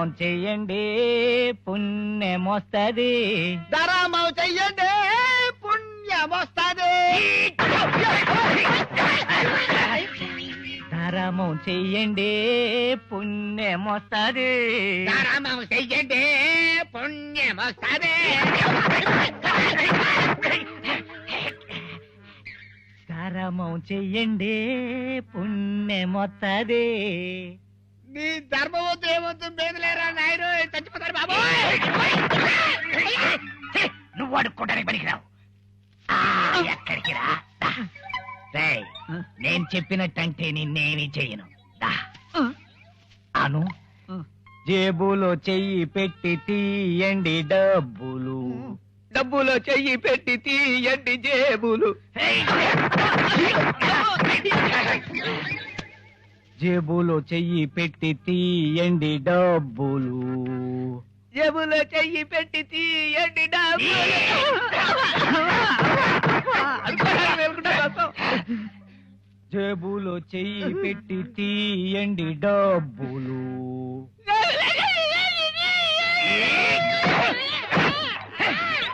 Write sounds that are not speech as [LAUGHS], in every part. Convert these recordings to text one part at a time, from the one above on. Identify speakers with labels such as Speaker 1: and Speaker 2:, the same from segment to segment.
Speaker 1: ధర్మం చెయ్యండి పుణ్యమొస్తది.
Speaker 2: ధర్మం చెయ్యండి పుణ్యం వస్తుంది
Speaker 1: ధర్మం చెయ్యండి పుణ్యమొస్తది.
Speaker 2: ధర్మం చెయ్యండి పుణ్యం వస్తుంది
Speaker 1: ధర్మం చెయ్యండి పుణ్యమొత్తది.
Speaker 2: నీ ధర్మవంతు ఏమంతు మేదలేరా నాయన చచ్చిపోతాడు బాబు?
Speaker 1: నువ్వు అడుక్కోడానికి పనికిరావు. ఆ, ఎక్కడికి రా? దా. రేయ్, నేను చెప్పినట్టంటే నిన్నేమి చెయ్యను దా. అను. జేబులో చెయ్యి పెట్టి తీయండి డబ్బులు.
Speaker 2: డబ్బులో చెయ్యి పెట్టి తీయండి జేబులు.
Speaker 1: జేబులో చెయ్యి పెట్టి తీయండి డబ్బులు.
Speaker 2: జేబులో చెయ్యి పెట్టి తీయండి డబ్బులు.
Speaker 1: జేబులో చెయ్యి పెట్టి తీయండి డబ్బులు.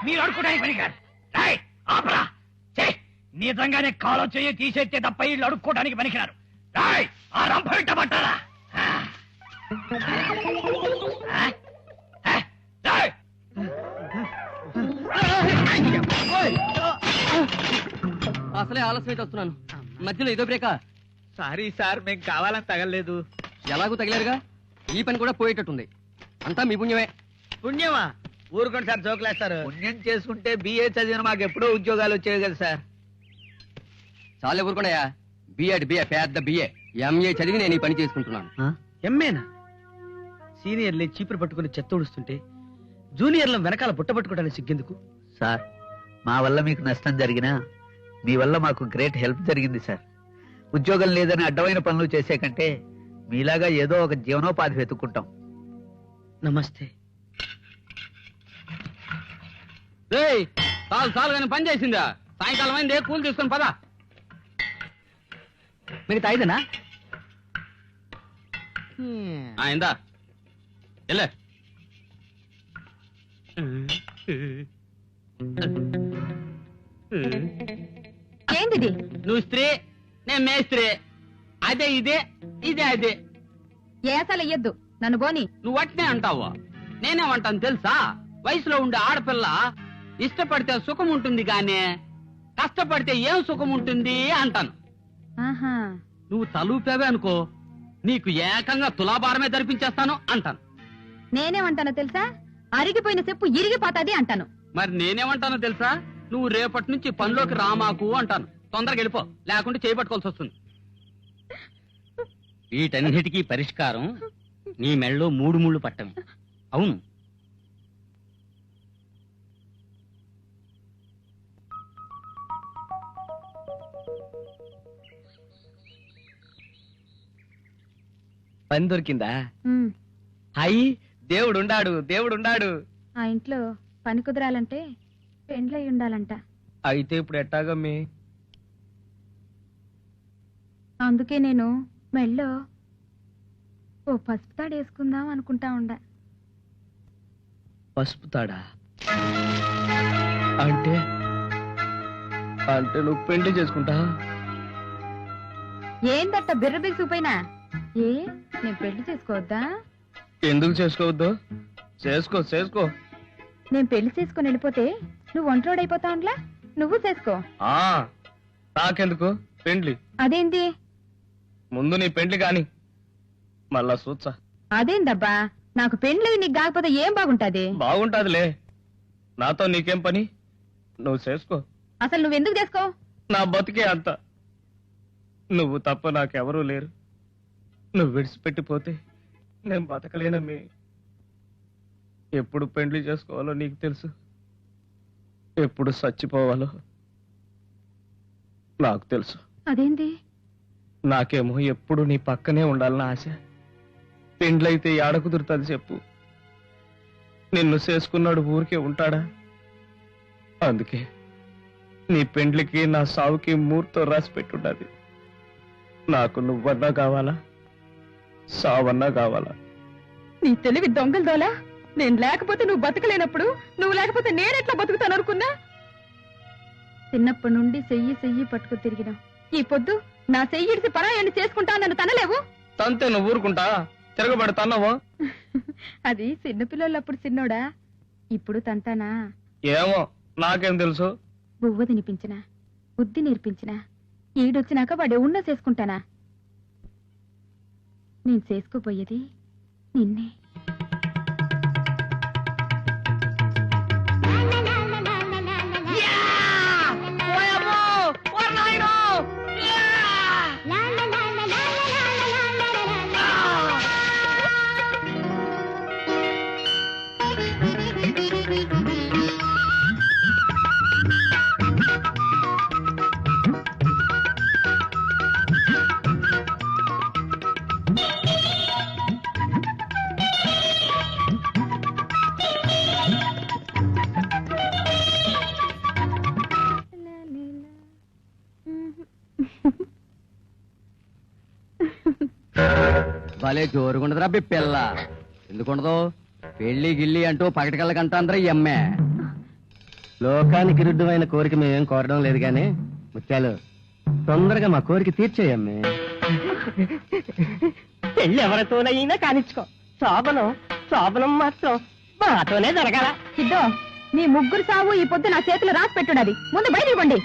Speaker 1: మీరు అడుకోవడానికి ఆపరా. ఛే, నిజంగానే కాలో చెయ్యి తీసేస్తే తప్ప వీళ్ళు అడుక్కోవడానికి పనికిరారు. రాయ్! ఆ రంప.
Speaker 3: అసలే ఆలస్యం అయితే వస్తున్నాను. మధ్యలో ఇదో బ్రేకా?
Speaker 2: సారీ సార్ మేము కావాలని తగలేదు
Speaker 3: ఎలాగూ తగిలారుగా? ఈ పని కూడా పోయేటట్టుంది. అంతా మీ పుణ్యమే.
Speaker 2: పుణ్యమా? ఊరుకోండి సార్ జోకులేస్తారు పుణ్యం చేసుకుంటే బిఏ చదివిన మాకు ఎప్పుడో ఉద్యోగాలు వచ్చేవి కదా సార్.
Speaker 3: చాలే ఊరుకోండియా బిఎడ్ బిఏ పెద్ద బిఏ ఎంఏ చదివి నేను ఈ పని చేసుకుంటున్నాను.
Speaker 4: ఎమ్మేనా సీనియర్లే చీపురు పట్టుకుని చెత్త ఊడుస్తుంటే జూనియర్ల వెనకాల బుట్ట పట్టుకోవడానికి సిగ్గెందుకు?
Speaker 5: సార్ మా వల్ల మీకు నష్టం జరిగినా మీ వల్ల మాకు గ్రేట్ హెల్ప్ జరిగింది సార్. ఉద్యోగం లేదని అడ్డమైన పనులు చేసే కంటే మీలాగా ఏదో ఒక జీవనోపాధి వెతుక్కుంటాం.
Speaker 4: నమస్తే.
Speaker 3: చాలు చాలు కానీ పని చేసిందా? సాయంకాలం అయింది కూలి తీసుకొని పదా.
Speaker 4: మీకు తాయిదనా
Speaker 3: ఇందా. వెళ్ళే
Speaker 6: ఏంటిది
Speaker 3: నువ్వు స్త్రీ నేను మేస్త్రీ అదే ఇదే ఇదే అదే.
Speaker 6: ఏసాలు ఇయ్యద్దు. నన్ను పోని.
Speaker 3: నువ్వు అట్నే అంటావు? నేనేమంటాను తెలుసా? వయసులో ఉండే ఆడపిల్ల ఇష్టపడితే సుఖం ఉంటుంది గానీ కష్టపడితే ఏం సుఖం ఉంటుంది అంటాను.
Speaker 6: ఆహా.
Speaker 3: నువ్వు తలూపావే అనుకో. నీకు ఏకంగా తులాభారమే ధరిపించేస్తాను అంటాను.
Speaker 6: నేనేమంటానో తెలుసా? అరిగిపోయిన చెప్పు ఇరిగిపోతాది అంటాను.
Speaker 3: మరి నేనేమంటానో తెలుసా? నువ్వు రేపటి నుంచి పనిలోకి రామాకు అంటాను. తొందరగా వెళ్ళిపో లేకుంటే చేపట్టుకోవాల్సి వస్తుంది. వీటన్నిటికీ పరిష్కారం నీ మెళ్ళలో మూడు ముళ్ళు పట్టం అవును.
Speaker 4: పని దొరికిందా?
Speaker 6: ఉమ్,
Speaker 4: అయ్యి దేవుడు ఉండాడు దేవుడు ఉండాడు
Speaker 6: ఆ ఇంట్లో పని కుదరాలంటే పెండ్లై ఉండాలంట.
Speaker 4: అయితే ఇప్పుడు ఎట్టాగమ్మి?
Speaker 6: అందుకే నేను మెళ్ళో ఓ పసుపు తాడు వేసుకుందాం అనుకుంటా ఉండా.
Speaker 4: పసుపు తాడా? అంటే? అంటే నువ్వు పెళ్ళి చేసుకుంటా?
Speaker 6: ఏందట్ట బిర్ర బిగుసిపోయినా ఏ? నేను పెళ్ళి చేసుకోవద్దా?
Speaker 4: ఎందుకు చేసుకోవద్దు? చేసుకో చేసుకో.
Speaker 6: నేను పెళ్ళి చేసుకుని వెళ్ళిపోతే నువ్వు ఒంటరోడైపోతా ఉండ్లా నువ్వు చేసుకో.
Speaker 4: ఆ నాకెందుకు? పెండ్లి.
Speaker 6: అదేంటి?
Speaker 4: ముందు నీ పెండ్లి కాని మళ్ళా చూచ్చా
Speaker 6: అదేందబ్బా? నాకు పెండ్లి నీకు కాకపోతే ఏం బాగుంటది?
Speaker 4: బాగుంటాదిలే. నాతో నీకేం పని? నువ్వు చేసుకో.
Speaker 6: అసలు నువ్వెందుకు చేసుకో?
Speaker 4: నా బతికే అంత. నువ్వు తప్ప నాకెవరూ లేరు. నువ్వు విడిచిపెట్టిపోతే నేను బతకలేనమ్మి. ఎప్పుడు పెండ్లి చేసుకోవాలో నీకు తెలుసు. ఎప్పుడు చచ్చిపోవాలో నాకు తెలుసు.
Speaker 6: అదేంటి?
Speaker 4: నాకేమో ఎప్పుడు నీ పక్కనే ఉండాలని ఆశ. పెండ్లైతే ఏడ కుదురుతుంది చెప్పు. నిన్ను చేసుకున్నాడు ఊరికే ఉంటాడా? అందుకే నీ పెండ్లికి నా సావుకి మూర్తో రాసి పెట్టుండది. నాకు నువ్వన్నా కావాలా? సావన్నా కావాలా?
Speaker 6: నీ తెలివి దొంగల దోలా? నేను లేకపోతే నువ్వు బతకలేనప్పుడు నువ్వు లేకపోతే నేనెట్లా బతుకుతాను అనుకున్నా? చిన్నప్పటి నుండి చెయ్యి చెయ్యి పట్టుకు తిరిగినావు ఈ పొద్దు నా చెయ్యిడిసి పరాయాన్ని చేసుకుంటా నన్ను తనలేవు?
Speaker 4: తంతే నువ్వు ఊరుకుంటా? తిరగబడతాన్నావు [LAUGHS]
Speaker 6: అది చిన్నపిల్లలప్పుడు చిన్నోడా? ఇప్పుడు తంతానా?
Speaker 4: ఏమో నాకేం తెలుసు?
Speaker 6: బువ్వ తినిపించినా బుద్ధి నేర్పించినా ఈడొచ్చినాక వాడు ఉన్న చేసుకుంటానా? నేను చేసుకోపోయేది నిన్నే.
Speaker 7: భలే జోరుగుండదురా బి పిల్ల ఎందుకుండదు? పెళ్ళి గిల్లి అంటూ పగటికల్లకంట అందరూ ఎమ్మే.
Speaker 8: లోకానికి విరుద్ధమైన కోరిక మేమేం కోరడం లేదు గాని ముత్యాలు తొందరగా మా కోరిక తీర్చేయమ్మే.
Speaker 9: పెళ్ళి ఎవరితోనైనా కానిచ్చుకో. శోభనం శోభనం మాత్రం మాతోనే జరగాల.
Speaker 6: సిద్ధో మీ ముగ్గురు సావు ఈ పొద్దు నా చేతిలో రాసి పెట్టున్నది ముందు బయట ఇవ్వండి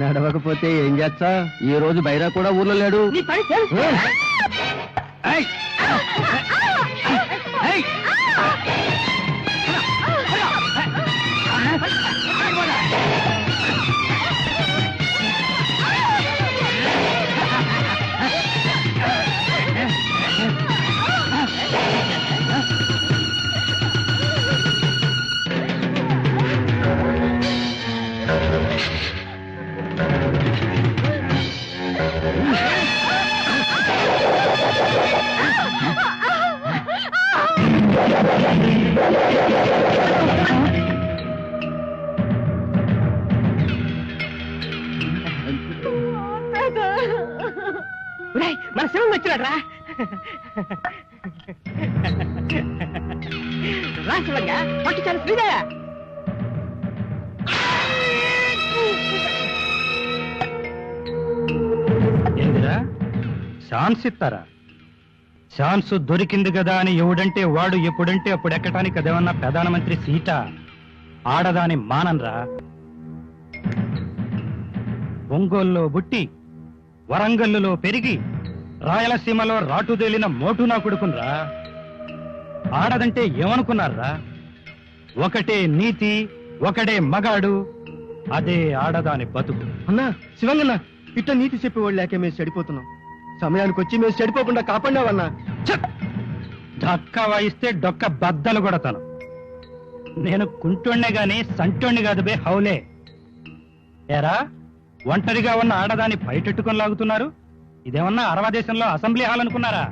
Speaker 8: నడవకపోతే ఏం చేస్తా? ఈ రోజు బైరా కూడా ఊర్లో లేడు.
Speaker 9: నీ పని తెలుసు.
Speaker 10: 哎！哎
Speaker 9: 哎 మన శివం వచ్చినాడు రా రా శివంగా పట్టు చాలా స్పీడా
Speaker 10: ఏందిరా? ఛాన్స్ ఇస్తారా? ఛాన్స్ దొరికింది కదా అని ఎవడంటే వాడు ఎప్పుడంటే అప్పుడు ఎక్కటానికి అదేమన్నా ప్రధానమంత్రి సీట? ఆడదాని మానన్రా ఒంగోల్లో బుట్టి వరంగల్లులో పెరిగి రాయలసీమలో రాటుదేలిన మోటు నా కొడుకున్రా. ఆడదంటే ఏమనుకున్నారా? ఒకటే నీతి ఒకడే మగాడు అదే ఆడదాని బతుకు.
Speaker 8: అన్నా శివంగన్న ఇట్ట నీతి చెప్పేవాళ్ళు లేక మేము చెడిపోతున్నాం. సమయానికి వచ్చి మేము చెడిపోకుండా కాపాడినావన్నా!
Speaker 10: డక్క వాయిస్తే డొక్క బద్దలు కొడతాను. నేను కుంటోణ్ణే గాని సంటోణ్ణి కాదు బే హౌలే. ఏరా? ఒంటరిగా ఉన్న ఆడదాన్ని బయటెట్టుకొని లాగుతున్నారు? ఇదేమన్నా అరవ దేశంలో అసెంబ్లీ హాల్ అనుకున్నారా?